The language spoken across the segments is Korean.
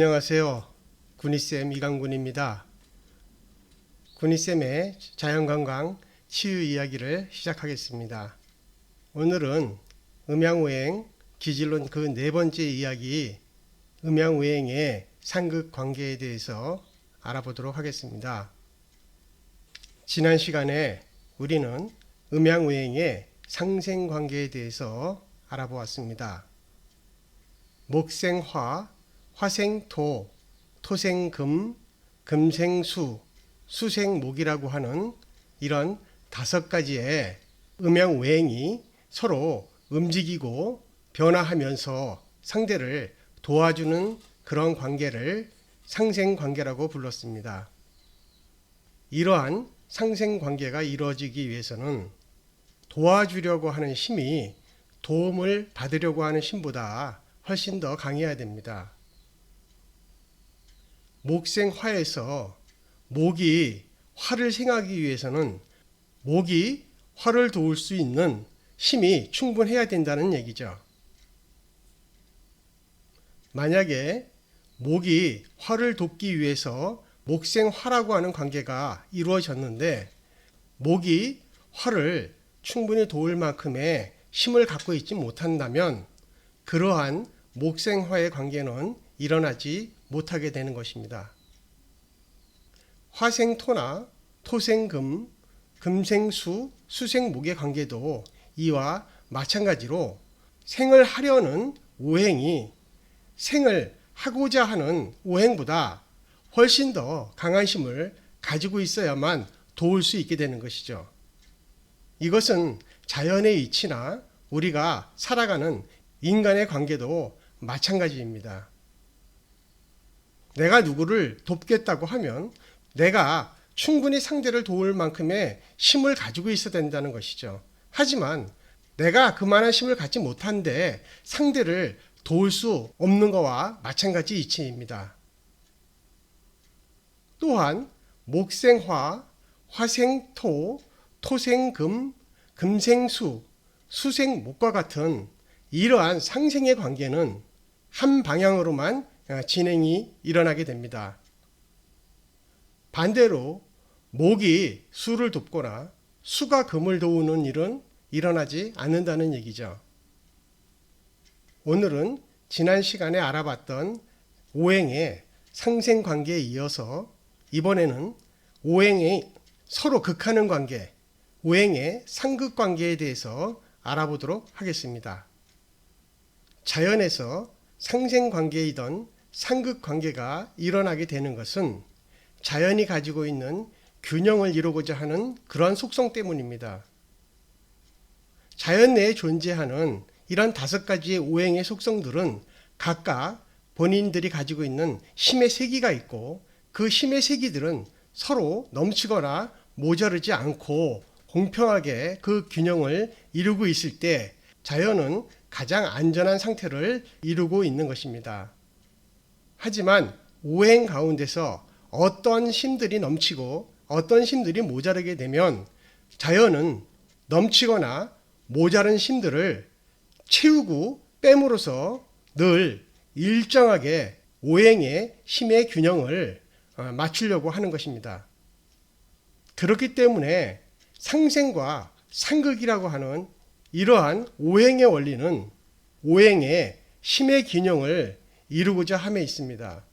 안녕하세요. 군이쌤 이강군입니다. 군이쌤의 자연관광 치유 이야기를 시작하겠습니다. 오늘은 음양오행 기질론 그 네 번째 이야기 음양오행의 상극 관계에 대해서 알아보도록 하겠습니다. 지난 시간에 우리는 음양오행의 상생 관계에 대해서 알아보았습니다. 목생화, 화생토, 토생금, 금생수, 수생목이라고 하는 이런 다섯 가지의 음양오행이 서로 움직이고 변화하면서 상대를 도와주는 그런 관계를 상생 관계라고 불렀습니다. 이러한 상생 관계가 이루어지기 위해서는 도와주려고 하는 힘이 도움을 받으려고 하는 힘보다 훨씬 더 강해야 됩니다. 목생화에서 목이 화를 생하기 위해서는 목이 화를 도울 수 있는 힘이 충분해야 된다는 얘기죠. 만약에 목이 화를 돕기 위해서 목생화라고 하는 관계가 이루어졌는데 목이 화를 충분히 도울 만큼의 힘을 갖고 있지 못한다면 그러한 목생화의 관계는 일어나지 못하게 되는 것입니다. 화생토나 토생금, 금생수, 수생목의 관계도 이와 마찬가지로 생을 하려는 오행이 생을 하고자 하는 오행보다 훨씬 더 강한 힘을 가지고 있어야만 도울 수 있게 되는 것이죠. 이것은 자연의 이치나 우리가 살아가는 인간의 관계도 마찬가지입니다. 내가 누구를 돕겠다고 하면 내가 충분히 상대를 도울 만큼의 힘을 가지고 있어야 된다는 것이죠. 하지만 내가 그만한 힘을 갖지 못한데 상대를 도울 수 없는 것과 마찬가지 이치입니다. 또한 목생화, 화생토, 토생금, 금생수, 수생목과 같은 이러한 상생의 관계는 한 방향으로만 진행이 일어나게 됩니다. 반대로 목이 수를 돕거나 수가 금을 도우는 일은 일어나지 않는다는 얘기죠. 오늘은 지난 시간에 알아봤던 오행의 상생 관계에 이어서 이번에는 오행의 서로 극하는 관계, 오행의 상극 관계에 대해서 알아보도록 하겠습니다. 자연에서 상생 관계이던 상극 관계가 일어나게 되는 것은 자연이 가지고 있는 균형을 이루고자 하는 그런 속성 때문입니다. 자연 내에 존재하는 이런 다섯 가지의 오행의 속성들은 각각 본인들이 가지고 있는 힘의 세기가 있고 그 힘의 세기들은 서로 넘치거나 모자르지 않고 공평하게 그 균형을 이루고 있을 때 자연은 가장 안전한 상태를 이루고 있는 것입니다. 하지만 오행 가운데서 어떤 힘들이 넘치고 어떤 힘들이 모자르게 되면 자연은 넘치거나 모자른 힘들을 채우고 뺨으로써 늘 일정하게 오행의 힘의 균형을 어, 맞추려고 하는 것입니다. 그렇기 때문에 상생과 상극이라고 하는 이러한 오행의 원리는 오행의 힘의 균형을 이루고자 함에 있습니다.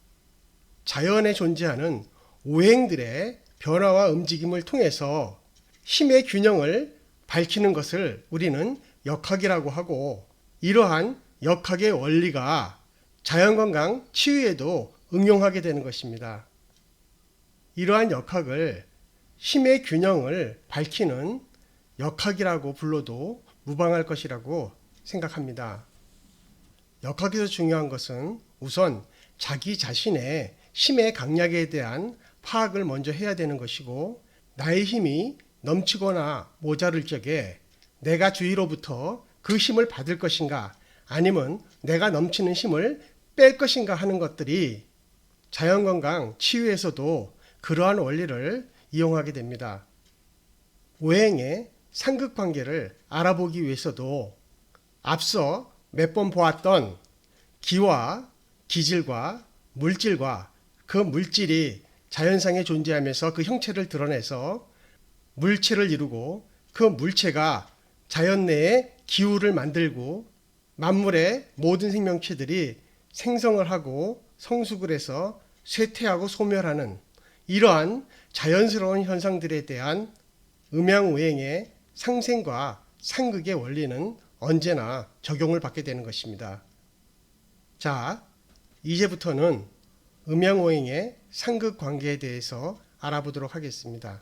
자연에 존재하는 오행들의 변화와 움직임을 통해서 힘의 균형을 밝히는 것을 우리는 역학이라고 하고 이러한 역학의 원리가 자연건강 치유에도 응용하게 되는 것입니다. 이러한 역학을 힘의 균형을 밝히는 역학이라고 불러도 무방할 것이라고 생각합니다. 역학에서 중요한 것은 우선 자기 자신의 힘의 강약에 대한 파악을 먼저 해야 되는 것이고 나의 힘이 넘치거나 모자를 적에 내가 주위로부터 그 힘을 받을 것인가 아니면 내가 넘치는 힘을 뺄 것인가 하는 것들이 자연건강 치유에서도 그러한 원리를 이용하게 됩니다. 오행의 상극 관계를 알아보기 위해서도 앞서 몇 번 보았던 기와 기질과 물질과 그 물질이 자연상에 존재하면서 그 형체를 드러내서 물체를 이루고 그 물체가 자연 내에 기후를 만들고 만물의 모든 생명체들이 생성을 하고 성숙을 해서 쇠퇴하고 소멸하는 이러한 자연스러운 현상들에 대한 음양오행의 상생과 상극의 원리는 언제나 적용을 받게 되는 것입니다. 자, 이제부터는 음양오행의 상극 관계에 대해서 알아보도록 하겠습니다.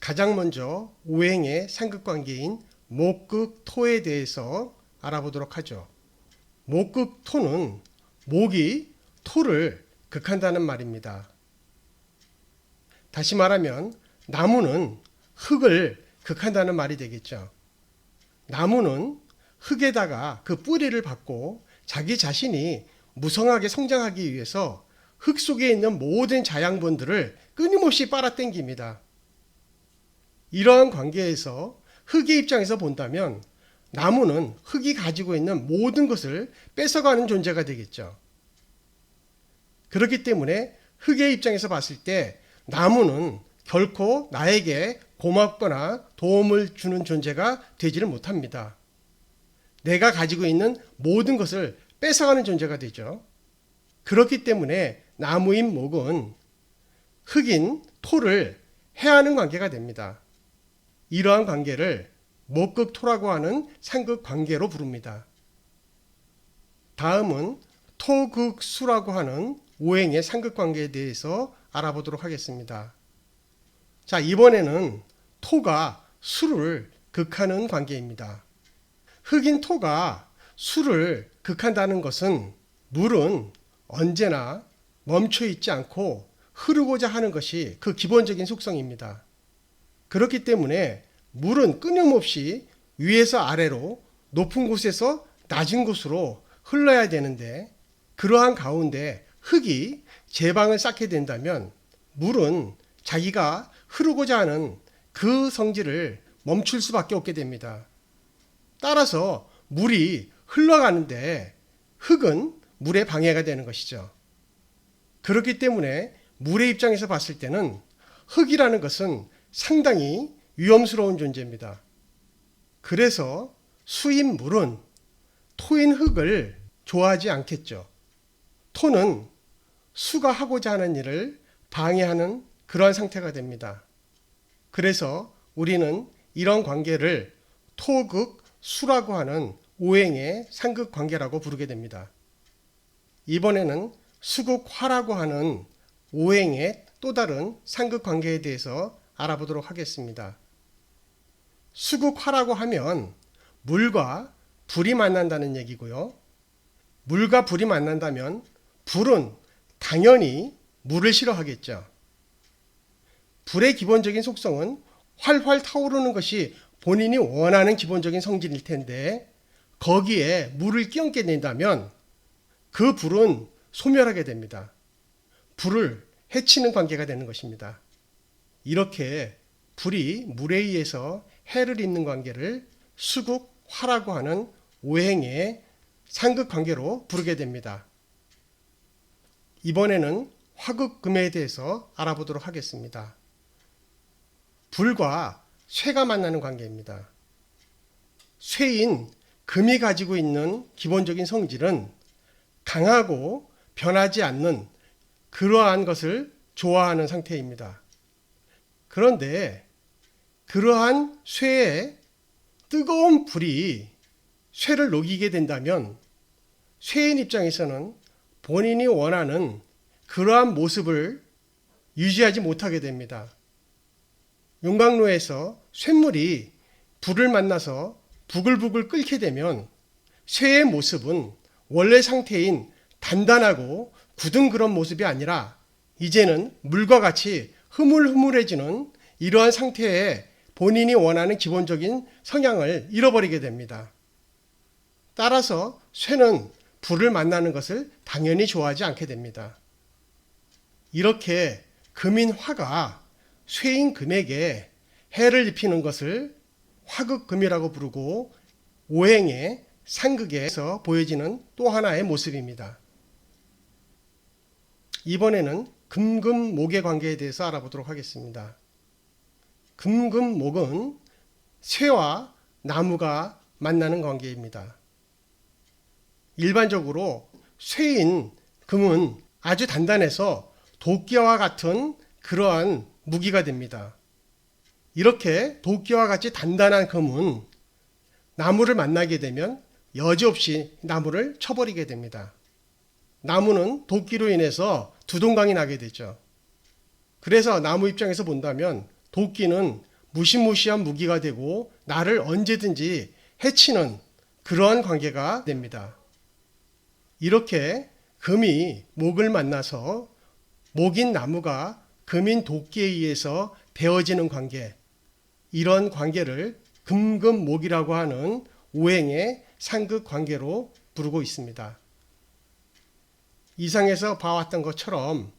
가장 먼저 오행의 상극 관계인 목극 토에 대해서 알아보도록 하죠. 목극 토는 목이 토를 극한다는 말입니다. 다시 말하면 나무는 흙을 극한다는 말이 되겠죠. 나무는 흙에다가 그 뿌리를 받고 자기 자신이 무성하게 성장하기 위해서 흙 속에 있는 모든 자양분들을 끊임없이 빨아당깁니다. 이러한 관계에서 흙의 입장에서 본다면 나무는 흙이 가지고 있는 모든 것을 뺏어가는 존재가 되겠죠. 그렇기 때문에 흙의 입장에서 봤을 때 나무는 결코 나에게 고맙거나 도움을 주는 존재가 되지를 못합니다. 내가 가지고 있는 모든 것을 뺏어가는 존재가 되죠. 그렇기 때문에 나무인 목은 흙인 토를 해하는 관계가 됩니다. 이러한 관계를 목극토라고 하는 상극 관계로 부릅니다. 다음은 토극수라고 하는 오행의 상극 관계에 대해서 알아보도록 하겠습니다. 자, 이번에는 토가 수를 극하는 관계입니다. 흑인 토가 수를 극한다는 것은 물은 언제나 멈춰 있지 않고 흐르고자 하는 것이 그 기본적인 속성입니다. 그렇기 때문에 물은 끊임없이 위에서 아래로 높은 곳에서 낮은 곳으로 흘러야 되는데 그러한 가운데 흙이 제방을 쌓게 된다면 물은 자기가 흐르고자 하는 그 성질을 멈출 수밖에 없게 됩니다. 따라서 물이 흘러가는데 흙은 물에 방해가 되는 것이죠. 그렇기 때문에 물의 입장에서 봤을 때는 흙이라는 것은 상당히 위험스러운 존재입니다. 그래서 수인 물은 토인 흙을 좋아하지 않겠죠. 토는 수가 하고자 하는 일을 방해하는 그러한 상태가 됩니다. 그래서 우리는 이런 관계를 토극 수라고 하는 오행의 상극 관계라고 부르게 됩니다. 이번에는 수극화라고 하는 오행의 또 다른 상극 관계에 대해서 알아보도록 하겠습니다. 수극화라고 하면 물과 불이 만난다는 얘기고요. 물과 불이 만난다면 불은 당연히 물을 싫어하겠죠. 불의 기본적인 속성은 활활 타오르는 것이 본인이 원하는 기본적인 성질일 텐데 거기에 물을 끼얹게 된다면 그 불은 소멸하게 됩니다. 불을 해치는 관계가 되는 것입니다. 이렇게 불이 물에 의해서 해를 입는 관계를 수국화라고 하는 오행의 상극 관계로 부르게 됩니다. 이번에는 화극금에 대해서 알아보도록 하겠습니다. 불과 쇠가 만나는 관계입니다. 쇠인 금이 가지고 있는 기본적인 성질은 강하고 변하지 않는 그러한 것을 좋아하는 상태입니다. 그런데 그러한 쇠에 뜨거운 불이 쇠를 녹이게 된다면 쇠인 입장에서는 본인이 원하는 그러한 모습을 유지하지 못하게 됩니다. 용광로에서 쇳물이 불을 만나서 부글부글 끓게 되면 쇠의 모습은 원래 상태인 단단하고 굳은 그런 모습이 아니라 이제는 물과 같이 흐물흐물해지는 이러한 상태에 본인이 원하는 기본적인 성향을 잃어버리게 됩니다. 따라서 쇠는 불을 만나는 것을 당연히 좋아하지 않게 됩니다. 이렇게 금인 화가 쇠인 금에게 해를 입히는 것을 화극금이라고 부르고 오행의 상극에서 보여지는 또 하나의 모습입니다. 이번에는 금금목의 관계에 대해서 알아보도록 하겠습니다. 금금목은 쇠와 나무가 만나는 관계입니다. 일반적으로 쇠인 금은 아주 단단해서 도끼와 같은 그러한 무기가 됩니다. 이렇게 도끼와 같이 단단한 금은 나무를 만나게 되면 여지없이 나무를 쳐버리게 됩니다. 나무는 도끼로 인해서 두동강이 나게 되죠. 그래서 나무 입장에서 본다면 도끼는 무시무시한 무기가 되고 나를 언제든지 해치는 그러한 관계가 됩니다. 이렇게 금이 목을 만나서 목인 나무가 금인 도끼에 의해서 베어지는 관계, 이런 관계를 금금목이라고 하는 오행의 상극 관계로 부르고 있습니다. 이상에서 봐왔던 것처럼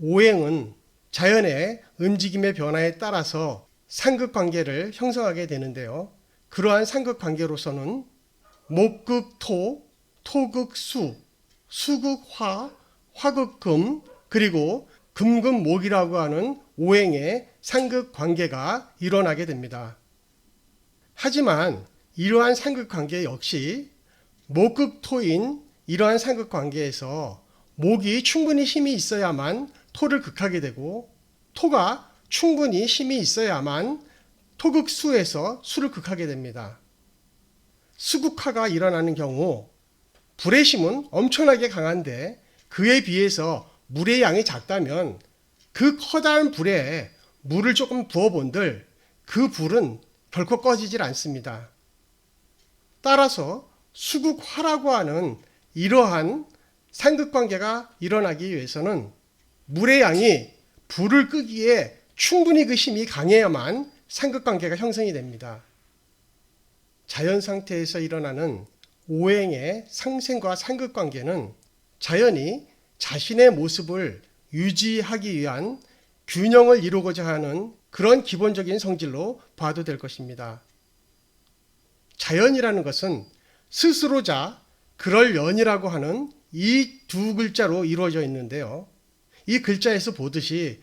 오행은 자연의 움직임의 변화에 따라서 상극 관계를 형성하게 되는데요. 그러한 상극 관계로서는 목극토, 토극수, 수극화, 화극금, 그리고 금금목이라고 하는 오행의 상극 관계가 일어나게 됩니다. 하지만 이러한 상극 관계 역시 목극토인 이러한 상극 관계에서 목이 충분히 힘이 있어야만 토를 극하게 되고 토가 충분히 힘이 있어야만 토극수에서 수를 극하게 됩니다. 수극화가 일어나는 경우 불의 힘은 엄청나게 강한데 그에 비해서 물의 양이 작다면 그 커다란 불에 물을 조금 부어본들 그 불은 결코 꺼지질 않습니다. 따라서 수극화라고 하는 이러한 상극 관계가 일어나기 위해서는 물의 양이 불을 끄기에 충분히 그 힘이 강해야만 상극 관계가 형성이 됩니다. 자연 상태에서 일어나는 오행의 상생과 상극 관계는 자연이 자신의 모습을 유지하기 위한 균형을 이루고자 하는 그런 기본적인 성질로 봐도 될 것입니다. 자연이라는 것은 스스로자 그럴 연이라고 하는 이 두 글자로 이루어져 있는데요. 이 글자에서 보듯이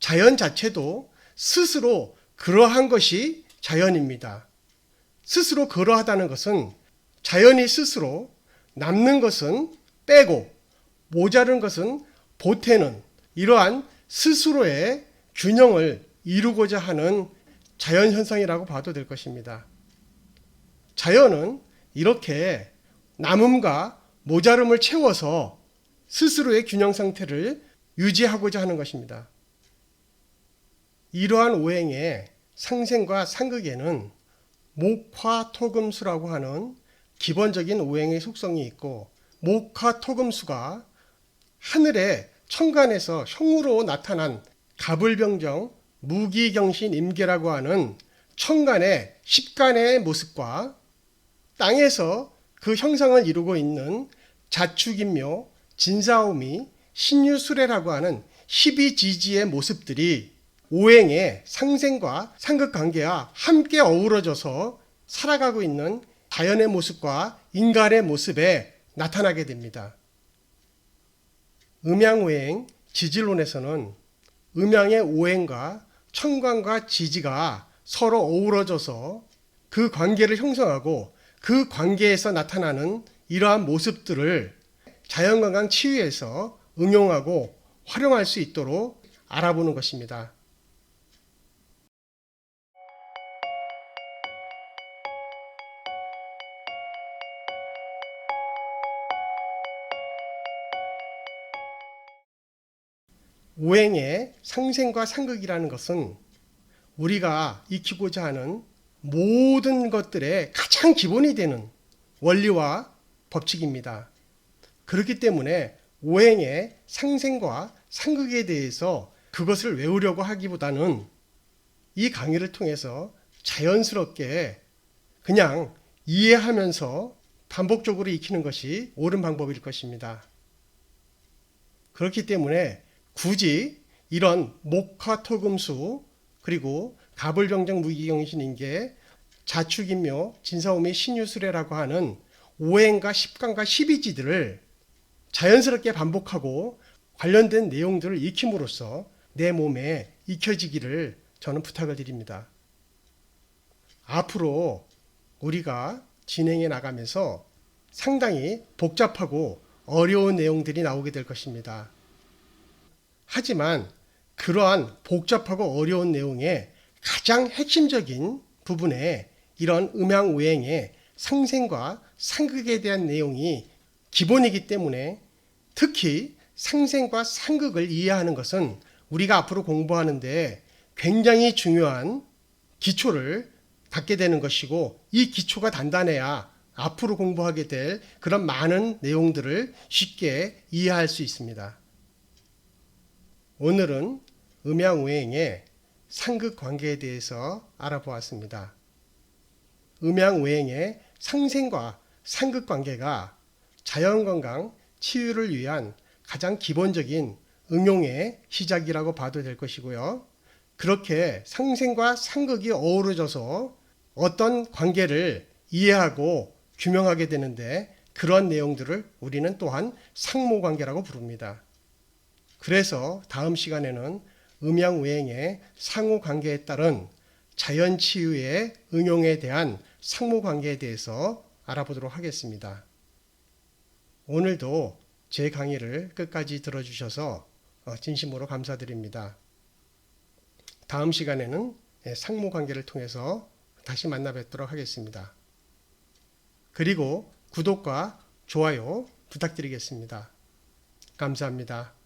자연 자체도 스스로 그러한 것이 자연입니다. 스스로 그러하다는 것은 자연이 스스로 남는 것은 빼고 모자른 것은 보태는 이러한 스스로의 균형을 이루고자 하는 자연 현상이라고 봐도 될 것입니다. 자연은 이렇게 남음과 모자름을 채워서 스스로의 균형 상태를 유지하고자 하는 것입니다. 이러한 오행의 상생과 상극에는 목화토금수라고 하는 기본적인 오행의 속성이 있고 목화 토금수가 하늘에 천간에서 형으로 나타난 가불병정 무기경신 임계라고 하는 천간의 십간의 모습과 땅에서 그 형상을 이루고 있는 자축인묘, 진사오미, 신유수레라고 하는 십이지지의 모습들이 오행의 상생과 상극 관계와 함께 어우러져서 살아가고 있는 자연의 모습과 인간의 모습에 나타나게 됩니다. 음양오행 지질론에서는 음양의 오행과 천간과 지지가 서로 어우러져서 그 관계를 형성하고 그 관계에서 나타나는 이러한 모습들을 자연건강 치유에서 응용하고 활용할 수 있도록 알아보는 것입니다. 오행의 상생과 상극이라는 것은 우리가 익히고자 하는 모든 것들의 가장 기본이 되는 원리와 법칙입니다. 그렇기 때문에 오행의 상생과 상극에 대해서 그것을 외우려고 하기보다는 이 강의를 통해서 자연스럽게 그냥 이해하면서 반복적으로 익히는 것이 옳은 방법일 것입니다. 그렇기 때문에 굳이 이런 목화토금수 그리고 가불병정 무기경신인계 자축인묘 진사오미 신유술회라고 하는 오행과 십간과 십이지들을 자연스럽게 반복하고 관련된 내용들을 익힘으로써 내 몸에 익혀지기를 저는 부탁을 드립니다. 앞으로 우리가 진행해 나가면서 상당히 복잡하고 어려운 내용들이 나오게 될 것입니다. 하지만 그러한 복잡하고 어려운 내용의 가장 핵심적인 부분에 이런 음양 오행의 상생과 상극에 대한 내용이 기본이기 때문에 특히 상생과 상극을 이해하는 것은 우리가 앞으로 공부하는데 굉장히 중요한 기초를 갖게 되는 것이고 이 기초가 단단해야 앞으로 공부하게 될 그런 많은 내용들을 쉽게 이해할 수 있습니다. 오늘은 음양오행의 상극 관계에 대해서 알아보았습니다. 음양오행의 상생과 상극 관계가 자연건강, 치유를 위한 가장 기본적인 응용의 시작이라고 봐도 될 것이고요. 그렇게 상생과 상극이 어우러져서 어떤 관계를 이해하고 규명하게 되는데 그런 내용들을 우리는 또한 상모관계라고 부릅니다. 그래서 다음 시간에는 음양우행의 상호관계에 따른 자연치유의 응용에 대한 상모관계에 대해서 알아보도록 하겠습니다. 오늘도 제 강의를 끝까지 들어주셔서 어, 진심으로 감사드립니다. 다음 시간에는 예, 상모관계를 통해서 다시 만나 뵙도록 하겠습니다. 그리고 구독과 좋아요 부탁드리겠습니다. 감사합니다.